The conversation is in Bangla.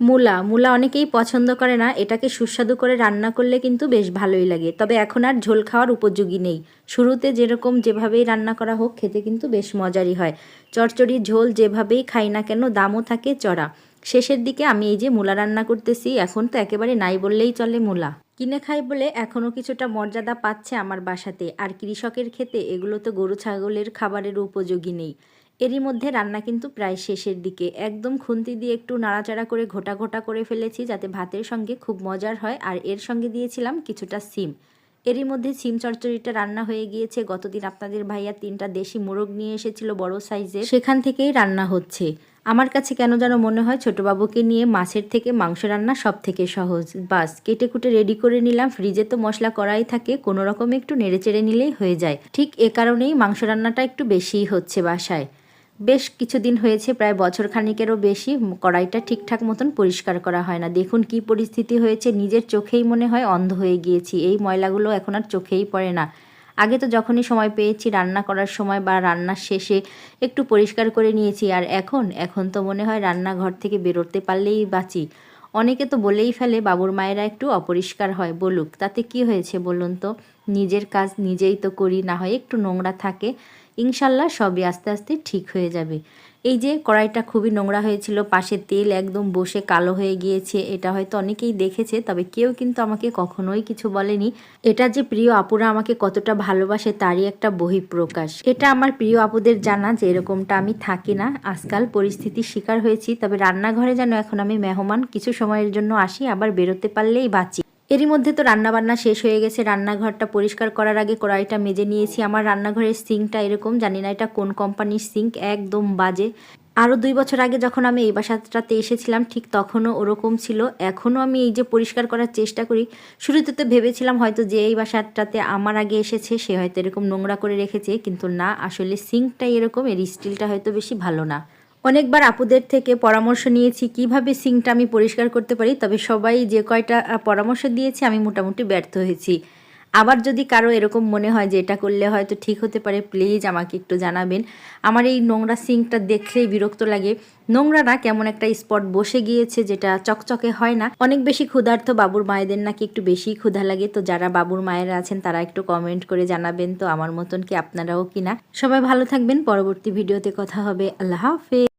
মূলা মূলা অনেকেই পছন্দ করে না। এটাকে সুস্বাদু করে রান্না করলে কিন্তু বেশ ভালোই লাগে। তবে এখন আর ঝোল খাওয়ার উপযোগী নেই। শুরুতে যেরকম যেভাবেই রান্না করা হোক, খেতে কিন্তু বেশ মজারই হয়। চচ্চড়ি ঝোল যেভাবেই খাই না কেন, দামও থাকে চড়া। শেষের দিকে আমি এই যে মূলা রান্না করতেছি, এখন তো একেবারে নাই বললেই চলে মূলা। কিনে খাই বলে এখনও কিছুটা মর্যাদা পাচ্ছে আমার বাসাতে। আর কৃষকের খেতে এগুলো তো গরু, ছাগলের খাবারের উপযোগী নেই। এরই মধ্যে রান্না কিন্তু প্রায় শেষের দিকে। একদম খুন্তি দিয়ে একটু নাড়াচাড়া করে ঘোটা ঘোটা করে ফেলেছি যাতে ভাতের সঙ্গে খুব মজার হয় আর এর সঙ্গে দিয়েছিলাম কিছুটা সিম। এরই মধ্যে সিম চচ্চড়িটা রান্না হয়ে গিয়েছে। গতদিন আপনাদের ভাইয়া তিনটা দেশি মোরগ নিয়ে এসেছিল বড় সাইজের। সেখান থেকেই রান্না হচ্ছে। আমার কাছে কেন যেন মনে হয় ছোটবাবুকে নিয়ে মাছের থেকে মাংস রান্না সব থেকে সহজ। বাস কেটে কুটে রেডি করে নিলাম। ফ্রিজে তো মশলা করাই থাকে, কোনো রকম একটু নেড়ে চেড়ে নিলেই হয়ে যায়। ঠিক এ কারণেই মাংস রান্নাটা একটু বেশিই হচ্ছে বাসায়। বেশ কিছুদিন হয়েছে, প্রায় বছর খানিকেরও বেশি। কড়াইটা ঠিকঠাক মতন পরিষ্কার করা হয় না। দেখুন কি পরিস্থিতি হয়েছে। নিজের চোখেই মনে হয় অন্ধ হয়ে গিয়েছি। এই ময়লাগুলো এখন আর চোখেই পড়ে না। আগে তো যখনই সময় পেয়েছি, রান্না করার সময় বা রান্নার শেষে একটু পরিষ্কার করে নিয়েছি। আর এখন এখন তো মনে হয় রান্নাঘর থেকে বেরোতে পারলেই বাঁচি। অনেকে তো বলেই ফেলে, বাবুর মায়েরা একটু অপরিষ্কার হয়, বলুক। তাতে কি হয়েছে বলুন তো? নিজের কাজ নিজেই তো করি, না হয় একটু নোংরা থাকে, ইনশাল্লাহ সবই আস্তে আস্তে ঠিক হয়ে যাবে। এই যে কড়াইটা খুবই নোংরা হয়েছিল, পাশে তেল একদম বসে কালো হয়ে গিয়েছে, এটা হয়তো অনেকেই দেখেছে, তবে কেউ কিন্তু আমাকে কখনোই কিছু বলেনি। এটা যে প্রিয় আপুরা আমাকে কতটা ভালোবাসে, তারই একটা বহিঃপ্রকাশ। এটা আমার প্রিয় আপুদের জানা যে এরকমটা আমি থাকি না। আজকাল পরিস্থিতির শিকার হয়েছি, তবে রান্নাঘরে যেন এখন আমি মেহমান, কিছু সময়ের জন্য আসি, আবার বেরোতে পারলেই বাঁচি। এরই মধ্যে তো রান্নাবান্না শেষ হয়ে গেছে, রান্নাঘরটা পরিষ্কার করার আগে কড়াইটা মেজে নিয়েছি। আমার রান্নাঘরের সিঙ্কটা এরকম, জানি না এটা কোন কোম্পানির সিঙ্ক, একদম বাজে। আরও দুই বছর আগে যখন আমি এই বাসাটাতে এসেছিলাম, ঠিক তখনও ওরকম ছিল। এখনও আমি এই যে পরিষ্কার করার চেষ্টা করি, শুরুতে তো ভেবেছিলাম হয়তো যে এই বাসাটাতে আমার আগে এসেছে, সে হয়তো এরকম নোংরা করে রেখেছে, কিন্তু না, আসলে সিঙ্কটাই এরকম, এর স্টিলটা হয়তো বেশি ভালো না। অনেকবার আপুদের থেকে পরামর্শ নিয়েছি কীভাবে সিঙ্কটা আমি পরিষ্কার করতে পারি, তবে সবাই যে কয়টা পরামর্শ দিয়েছে আমি মোটামুটি ব্যর্থ হয়েছি। আবার যদি কারও এরকম মনে হয় যে এটা করলে হয়তো ঠিক হতে পারে প্লিজ আমাকে একটু জানাবেন। আমার এই নোংরা সিঙ্কটা দেখলেই বিরক্ত লাগে। নোংরা না কেমন একটা স্পট বসে গিয়েছে যেটা চকচকে হয় না। অনেক বেশি ক্ষুধার্ত বাবুর মায়েদের নাকি একটু বেশি ক্ষুধা লাগে, তো যারা বাবুর মায়েরা আছেন তারা একটু কমেন্ট করে জানাবেন, তো আমার মতন কি আপনারাও কিনা সবাই ভালো থাকবেন, পরবর্তী ভিডিওতে কথা হবে। আল্লাহ হাফেজ।